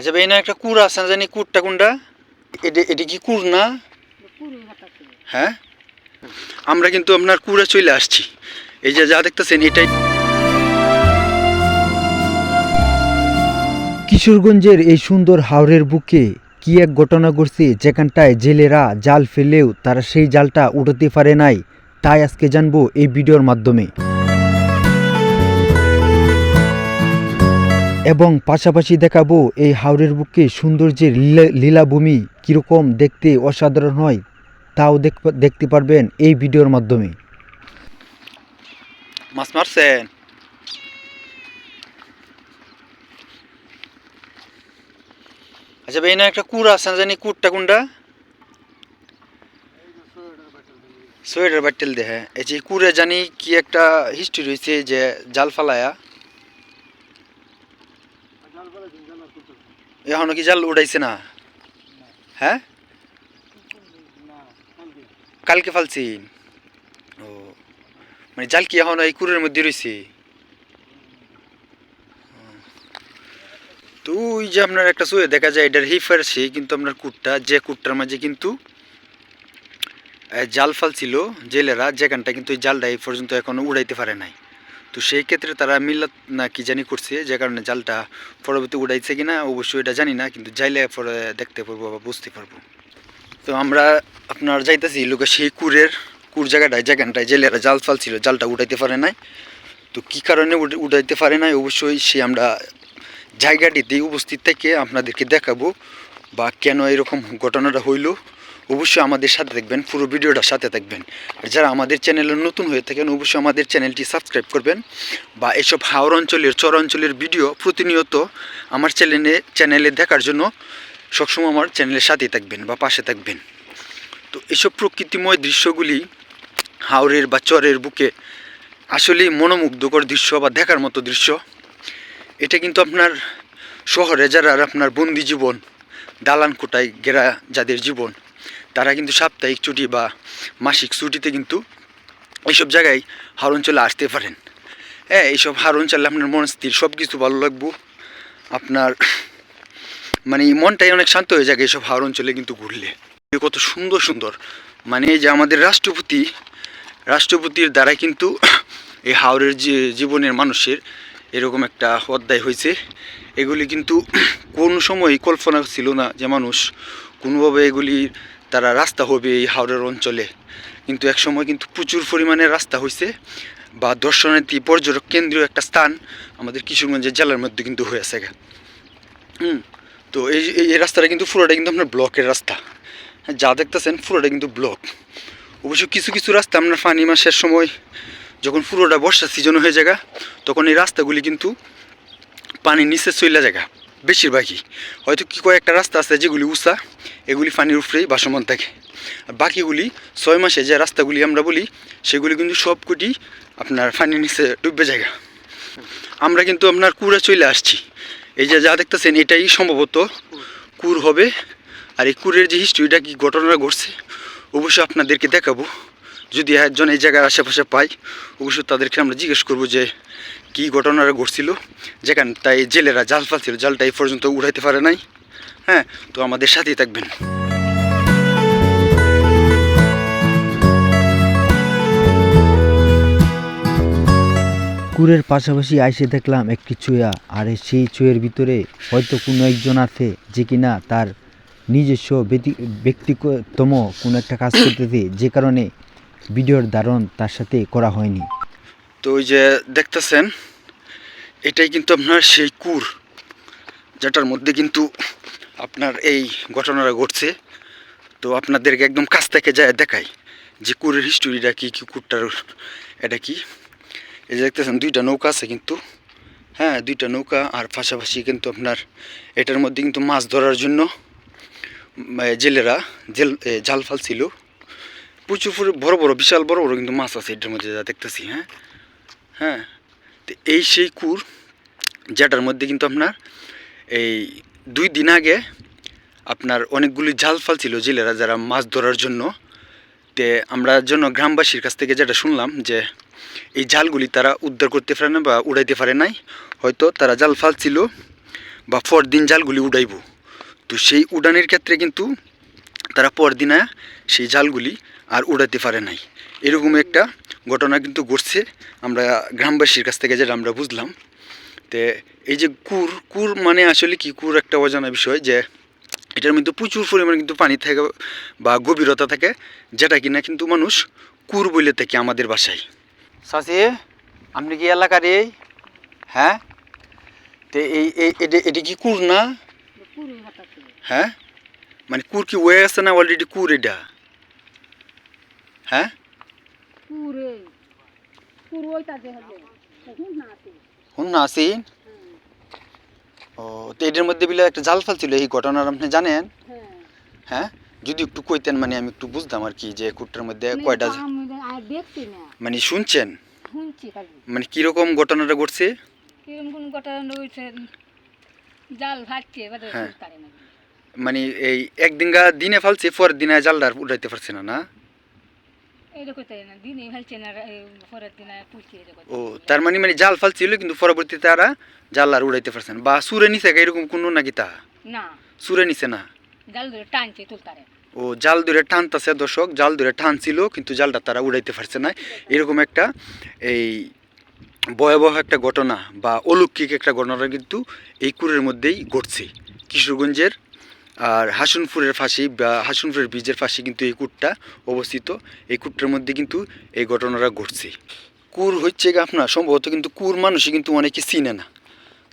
আচ্ছা ভাই না একটা কুর আছে জানি, কুরটা কোনটা? এটা এটা কি কুর না? হ্যাঁ? আমরা কিন্তু আপনার কুড়ে চলে আসছি। এই যে যা দেখতেছেন, এটাই কিশোরগঞ্জের এই সুন্দর হাওরের বুকে কি এক ঘটনা ঘটছে যেখানটায় জেলেরা জাল ফেলেও তারা সেই জালটা উঠাতে পারে নাই, তাই আজকে জানব এই ভিডিওর মাধ্যমে। এবং পাশাপাশি দেখাবো এই হাওরের বুকে সৌন্দর্যের লীলা- লীলাভূমি কীরকম দেখতে অসাধারণ হয়, তাও দেখ- দেখতে পারবেন এই ভিডিওর মাধ্যমে। মাছ মারছেন? আচ্ছা ভাই না একটা কুর আছে জানি কুরটা কোনটা? সোয়েটার বাট্টেল দেহে এই যে কুরে জানি কি একটা হিস্ট্রি রয়েছে যে জাল ফালায়া। এখনও কি জাল উড়াইছে না? হ্যাঁ? কালকে ফালছিন ও মানে জাল কি এখন এই কুরের মধ্যে রয়েছে তো ওই যে আপনার একটা শুয়ে দেখা যায়, এটার হিফার সে কিন্তু আপনার কুটটা, যে কুটটার মাঝে কিন্তু জাল ফাল ছিল জেলেরা, যেখানটা কিন্তু ওই জালটা এই পর্যন্ত এখনও উড়াইতে পারে নাই। তো সেই ক্ষেত্রে তারা মিল্লাত না কি জানি করছে, যে কারণে জালটা পরবর্তী উড়াইছে কিনা, অবশ্যই এটা জানি না, কিন্তু যাইলে পরে দেখতে পারব বা বুঝতে পারব। তো আমরা আপনার যাইতেছি লোকে সেই কুরের, কুর জায়গাটায়, যেখানটায় জেলেরা জাল ফাল ছিল জালটা উঠাইতে পারে নাই। তো কী কারণে উঠাইতে পারে নাই? অবশ্যই সে আমরা জায়গাটিতে উপস্থিত থেকে আপনাদেরকে দেখাবো, বা কেন এরকম ঘটনাটা হইল। অবশ্যই আমাদের সাথে থাকবেন, পুরো ভিডিওটার সাথে থাকবেন। আর যারা আমাদের চ্যানেলে নতুন হয়ে থাকেন, অবশ্যই আমাদের চ্যানেলটি সাবস্ক্রাইব করবেন বা এসব হাওড় অঞ্চলের, চর অঞ্চলের ভিডিও প্রতিনিয়ত আমার চ্যানেলে চ্যানেলে দেখার জন্য সবসময় আমার চ্যানেলের সাথেই থাকবেন বা পাশে থাকবেন। তো এসব প্রকৃতিময় দৃশ্যগুলি হাওরের বা চরের বুকে আসলেই মনোমুগ্ধকর দৃশ্য বা দেখার মতো দৃশ্য। এটা কিন্তু আপনার শহরে যারা আপনার বন্দি জীবন দালান কোটায় ঘেরা যাদের জীবন তারা কিন্তু সাপ্তাহিক ছুটি বা মাসিক ছুটিতে কিন্তু এইসব জায়গায় হাওর অঞ্চলে আসতে পারেন। হ্যাঁ এইসব হাওর অঞ্চলে আপনার মন স্থির সব কিছু ভালো লাগবো। আপনার মানে মনটাই অনেক শান্ত হয়ে যায় এইসব হাওর অঞ্চলে কিন্তু ঘুরলে। কত সুন্দর সুন্দর। মানে যে আমাদের রাষ্ট্রপতি, রাষ্ট্রপতির দ্বারা কিন্তু এই হাওরের যে জীবনের মানুষের এরকম একটা অধ্যায় হয়েছে। এগুলি কিন্তু কোন সময় কল্পনা ছিল না যে মানুষ কোনোভাবে এগুলি তারা রাস্তা হবে এই হাওরের অঞ্চলে। কিন্তু এক সময় কিন্তু প্রচুর পরিমাণে রাস্তা হয়েছে বা দর্শনার্থী পর্যটক কেন্দ্রীয় একটা স্থান আমাদের কিশোরগঞ্জের জেলার মধ্যে কিন্তু হয়েছে। হুম তো এই এই- রাস্তাটা কিন্তু পুরোটা কিন্তু আপনার ব্লকের রাস্তা। হ্যাঁ, যা দেখতেছেন পুরোটা কিন্তু ব্লক। অবশ্য কিছু কিছু রাস্তা আপনার ফানি মাসের সময় যখন পুরোটা বর্ষা সিজন হয়ে যায় তখন এই রাস্তাগুলি কিন্তু পানির নিচে চইলা জায়গা বেশিরভাগই। হয়তো কি কয়েকটা রাস্তা আছে যেগুলি উঁচা, এগুলি পানির উপরেই বাসমান থাকে। আর বাকিগুলি ছয় মাসে যে রাস্তাগুলি আমরা বলি, সেগুলি কিন্তু সবকটি আপনার পানির নিচে ডুববে জায়গা। আমরা কিন্তু আপনার কুড়ে চলে আসছি। এই যে যা দেখতেছেন, এটাই সম্ভবত কুর হবে। আর এই কুরের যে হিস্ট্রিটা কি ঘটনা ঘটছে? অবশ্যই আপনাদেরকে দেখাবো। যদি একজন এই জায়গার আশেপাশে পাই অবশ্যই তাদেরকে আমরা জিজ্ঞেস করব যে কী ঘটনাটা ঘটছিল? যেখানে তাই জেলেরা জাল ফালছিল, জালটা এই পর্যন্ত উড়াইতে পারে নাই। হ্যাঁ তো আমাদের সাথেই থাকবেন। কুরের পাশাপাশি আইসে দেখলাম একটি চুয়া, আর সেই চুয়ের ভিতরে হয়তো কোনো একজন আছে যে কিনা তার নিজস্ব ব্যক্তিগতম কোনো একটা কাজ করতেছে, যে কারণে ভিডিওর ধারণ তার সাথে করা হয়নি। তো ওই যে দেখতেছেন, এটাই কিন্তু আপনার সেই কুর, যেটার মধ্যে কিন্তু আপনার এই ঘটনাটা ঘটছে। তো আপনাদেরকে একদম কাছ থেকে যায় দেখাই যে কুরের হিস্টোরিটা কী কী কুরটার, এটা কি। এই যে দেখতেছেন, দুইটা নৌকা আছে কিন্তু হ্যাঁ দুইটা নৌকা আর পাশাপাশি কিন্তু আপনার এটার মধ্যে কিন্তু মাছ ধরার জন্য জেলেরা জেল জাল ফাল ছিল প্রচুর, বড় বড়, বিশাল, বড় বড় কিন্তু মাছ আছে এটার মধ্যে যা দেখতেছি হ্যাঁ। হ্যাঁ তো এই সেই কুর যেটার মধ্যে কিন্তু আপনার এই দুই দিন আগে আপনার অনেকগুলি জাল ফাল ছিল জেলেরা যারা মাছ ধরার জন্য। তে আমরা জন্য গ্রামবাসীর কাছ থেকে যেটা শুনলাম যে এই জালগুলি তারা উদ্ধার করতে পারে না বা উড়াইতে পারে নাই, হয়তো তারা জাল ফাল ছিল বা পরদিন জালগুলি উড়াইব। তো সেই উড়ানের ক্ষেত্রে কিন্তু তারা পরদিন সেই জালগুলি আর উড়াতে পারে নাই। এরকম একটা ঘটনা কিন্তু ঘটছে। আমরা গ্রামবাসীর কাছ থেকে যেটা আমরা বুঝলাম, তে এই যে কুর কুর মানে আসলে কি? কুর একটা অজানা বিষয় যে এটার মধ্যে প্রচুর পরিমাণে কিন্তু পানি থাকে বা গভীরতা থাকে, যেটা কিনা কিন্তু মানুষ কুর বলে থাকে আমাদের বাসায়। সাসি, আপনি কি এলাকার এই? হ্যাঁ? তো এই এটা কি কুর না? হ্যাঁ? মানে কুর কি ওয়ে আছে না অলরেডি কুর এটা? হ্যাঁ? পুরে। ওইটা না আছে শুন না আসি? ও তো এটার মধ্যে বিলে একটা জাল ফাল ছিল এই ঘটনার আপনি জানেন? হ্যাঁ। হ্যাঁ? যদি একটু কইতেন মানে আমি একটু বুঝতাম আর কি যে কুটটার মধ্যে কয়টা মানে না। মানে শুনছেন? মানে কীরকম ঘটনাটা ঘটছে? জাল ভাজছে হ্যাঁ। মানে এই একদিন গা দিনে ফালছে পরের দিনে জালটা উঠাইতে পারছে না না? ও তার মানে মানে জাল ফালছিল কিন্তু পরবর্তীতে তারা জাল আর উড়াইতে পারছে না। বা সুরে নিছে এরকম কোনো নাকি তা? না। সুরে নিছে না? জাল ধরে টানছে তুলতারে। ও জাল ধরে টানতাছে দর্শক জাল ধরে টানছিল কিন্তু জালটা তারা উড়াইতে পারছে না। এরকম একটা এই ভয়াবহ একটা ঘটনা বা অলৌকিক একটা ঘটনা কিন্তু এই কুরের মধ্যেই ঘটছে। কিশোরগঞ্জের আর হাসনপুরের ফাঁসি বা হাসনপুরের ব্রিজের ফাঁসি কিন্তু এই কুটটা অবস্থিত। এই কুটটার মধ্যে কিন্তু এই ঘটনাটা ঘটছে। কুর হচ্ছে আপনার, সম্ভবত কিন্তু কুর মানুষই কিন্তু অনেকে চিনে না।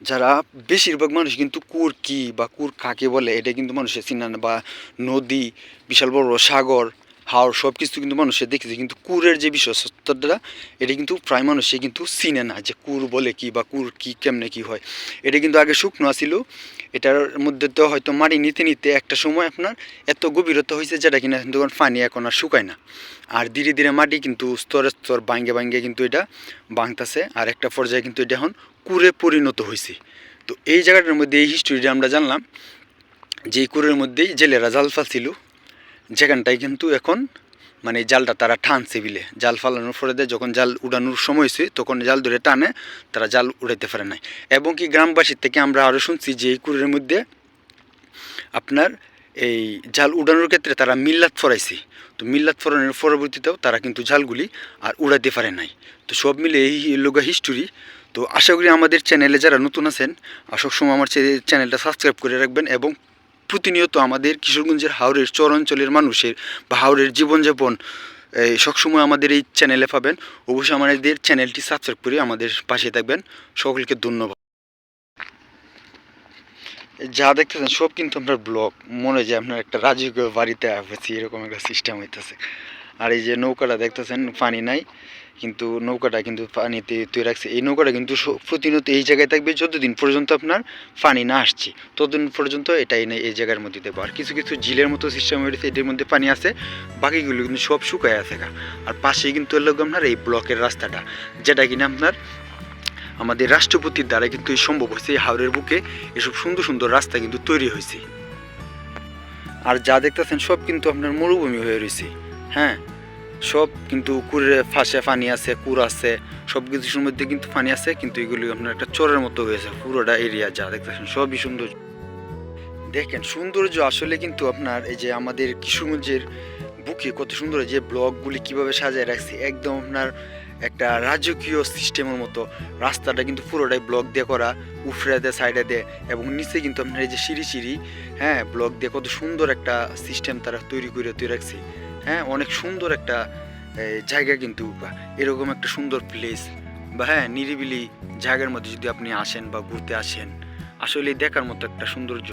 যারা বেশিরভাগ মানুষ কিন্তু কুর কি বা কুর কাকে বলে, এটা কিন্তু মানুষের চিনে না। বা নদী, বিশাল বড় সাগর হাওড় সব কিছু কিন্তু মানুষের দেখেছে, কিন্তু কুরের যে বিশ্বস্ততা এটা কিন্তু প্রায় মানুষে কিন্তু চিনে না যে কুর বলে কি বা কুর কি কেমনে কি হয়। এটা কিন্তু আগে শুকনো ছিল এটার মধ্যে তো হয়তো মাটি নিতে নিতে একটা সময় আপনার এত গভীরতা হয়েছে যেটা কিনা কিন্তু পানি এখন আর শুকায় না। আর ধীরে ধীরে মাটি কিন্তু স্তরে স্তর ভাঙ্গে ভাঙ্গে কিন্তু এটা ভাঙতেছে, আর একটা পর্যায়ে কিন্তু এটা এখন কুরে পরিণত হয়েছে তো এই জায়গাটার মধ্যে, এই হিস্টোরিটা আমরা জানলাম যে কুরের মধ্যেই জেলেরা জাল ফালছিল যেখানটায় কিন্তু এখন মানে জালটা তারা টানছে বিলে। জাল ফালানোর পরে যখন জাল উড়ানোর সময় হয়েছে, তখন জাল ধরে টানে, তারা জাল উড়াইতে পারে নাই। এবং কি গ্রামবাসীর থেকে আমরা আরও শুনছি যে এই কুরের মধ্যে আপনার এই জাল উড়ানোর ক্ষেত্রে তারা মিল্লাত ফরাইছে। তো মিল্লাত ফরানোর পরবর্তীতেও তারা কিন্তু জালগুলি আর উড়াতে পারে নাই। তো সব মিলে এই লোগা হিস্টোরি তো আশা করি আমাদের চ্যানেলে যারা নতুন আছেন সবসময় আমার চ্যানেলটা সাবস্ক্রাইব করে রাখবেন এবং প্রতিনিয়ত আমাদের কিশোরগঞ্জের হাওড়ের চর অঞ্চলের মানুষের বা হাওড়ের জীবনযাপন সবসময় আমাদের এই চ্যানেলে পাবেন। অবশ্যই আমাদের চ্যানেলটি সাবস্ক্রাইব করে আমাদের পাশে থাকবেন। সকলকে ধন্যবাদ। যা দেখতেছেন সব কিন্তু আপনার ব্লগ মনে হয় যে আপনার একটা রাজকীয় বাড়িতে আছি, এরকম একটা সিস্টেম হইতেছে। আর এই যে নৌকাটা দেখতেছেন, পানি নাই, কিন্তু নৌকাটা কিন্তু পানিতে তুই রাখছে। এই নৌকাটা কিন্তু প্রতিনিয়ত এই জায়গায় থাকবে, যতদিন পর্যন্ত আপনার পানি না আসছে, ততদিন পর্যন্ত এটাই নেই এই জায়গার মধ্যে দেবো। আর কিছু কিছু ঝিলের মতো সিস্টেম হয়েছে এটির মধ্যে পানি আছে, বাকিগুলো কিন্তু সব শুকায় আছে। আর পাশেই কিন্তু এলো আপনার এই ব্লকের রাস্তাটা, যেটা কিনা আপনার আমাদের রাষ্ট্রপতির দ্বারা কিন্তু এই সম্ভব হয়েছে, এই হাওড়ের বুকে এসব সুন্দর সুন্দর রাস্তা কিন্তু তৈরি হয়েছে। আর যা দেখতেছেন সব কিন্তু আপনার মরুভূমি হয়ে রয়েছে হ্যাঁ? সব কিন্তু কুড়ে ফাঁসে পানি আছে, কুর আছে, সব কিছুর মধ্যে কিন্তু পানি আছে, কিন্তু এগুলি আপনার একটা চোরের মতো হয়েছে, পুরোটা এরিয়া যা দেখতেছেন, সবই সুন্দর। দেখেন, সৌন্দর্য আসলে কিন্তু আপনার এই যে আমাদের কিশোরগঞ্জের বুকে কত সুন্দর যে ব্লকগুলি কীভাবে সাজায় রাখছে, একদম আপনার একটা রাজকীয় সিস্টেমের মতো। রাস্তাটা কিন্তু পুরোটাই ব্লক দিয়ে করা, উফরে দেয়, সাইডে দেয়, এবং নিচে কিন্তু আপনার এই যে সিঁড়ি সিঁড়ি হ্যাঁ ব্লক দিয়ে কত সুন্দর একটা সিস্টেম তারা তৈরি করে, তৈরি রাখছে। হ্যাঁ অনেক সুন্দর একটা জায়গা কিন্তু এরকম একটা সুন্দর প্লেস বা হ্যাঁ নিরিবিলি জায়গার মধ্যে যদি আপনি আসেন বা ঘুরতে আসেন আসলে দেখার মতো একটা সৌন্দর্য।